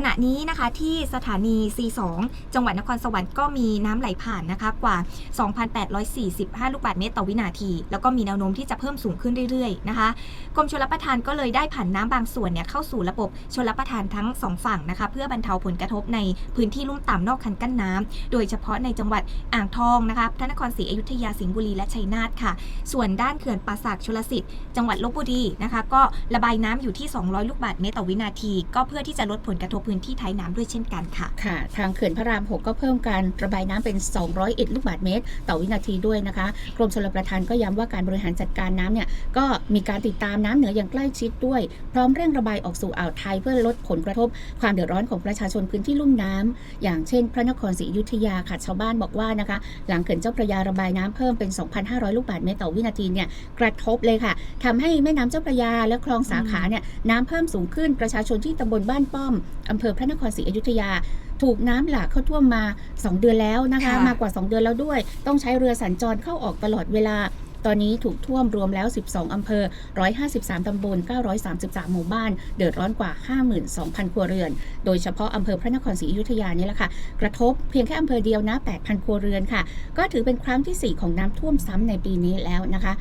ขณะนี้นะคะที่สถานี C2 จังหวัดนครสวรรค์ก็มีน้ำไหลผ่านนะคะกว่า 2,845 ลูกบาศก์เมตรต่อวินาที แล้วก็มีแนวโน้มที่จะเพิ่มสูงขึ้นเรื่อยๆนะคะกรมชลประทานก็เลยได้ผ่านน้ำบางส่วนเนี่ยเข้าสู่ระบบชลประทานทั้งสองฝั่งนะคะเพื่อบรรเทาผลกระทบในพื้นที่ลุ่มต่ำนอกคันกั้นน้ำโดยเฉพาะในจังหวัดอ่างทองนะคะพระนครศรีอยุธยาสิงห์บุรีและชัยนาทค่ะ ส่วนด้านเขื่อนป่าสักชลสิทธิ์จังหวัดลบบุรีนะคะ ก็ระบายน้ำอยู่ที่ 200 ลูกบาศก์เมตรต่อวินาที ก็เพื่อที่จะลดผลกระทบพื้นที่ท้ายน้ำด้วยเช่นกันค่ะ ค่ะ ทางเขื่อนพระราม 6 ก็เพิ่มการระบายน้ำเป็น 201 ลูกบาศก์เมตร ต่อวินาทีด้วยนะคะ กรมชลประทานก็ย้ำว่าการบริหารจัดการน้ำเนี่ยก็มีการติดตามน้ำเหนืออย่างใกล้ชิดด้วย พร้อมเร่งระบายออกสู่อ่าวไทยเพื่อลดผลกระทบ ความเดือดร้อนของประชาชนพื้นที่ลุ่มน้ำอย่างเช่น พระนครศรีอยุธยาค่ะชาวบ้านบอกว่านะคะ หลังเขื่อนเจ้าพระยาระบายน้ำเพิ่มเป็น 2,500 ลูกบาศก์เมตรต่อวินาทีเนี่ยกระทบเลยค่ะทำให้แม่น้ำเจ้าพระยาและคลองสาขาเนี่ยน้ำเพิ่มสูงขึ้นประชาชนที่ตำบลบ้านป้อมอำเภอพระนครศรีอยุธยา ถูกน้ำหลากเข้าท่วมมา 2 เดือนแล้วนะคะค่ะมากกว่า 2 เดือนแล้วด้วย ต้องใช้เรือสัญจรเข้าออกตลอดเวลาตอนนี้ถูกท่วมรวมแล้ว 12 อำเภอ 153 ตำบล 933 หมู่บ้าน เดือดร้อนกว่า 52,000 ครัวเรือน โดยเฉพาะอำเภอพระนครศรีอยุธยานี่แหละค่ะ กระทบเพียงแค่อำเภอเดียวนะ 8,000 ครัวเรือนค่ะ ก็ถือเป็นครั้งที่ 4 ของน้ำท่วมซ้ำในปีนี้แล้วนะคะ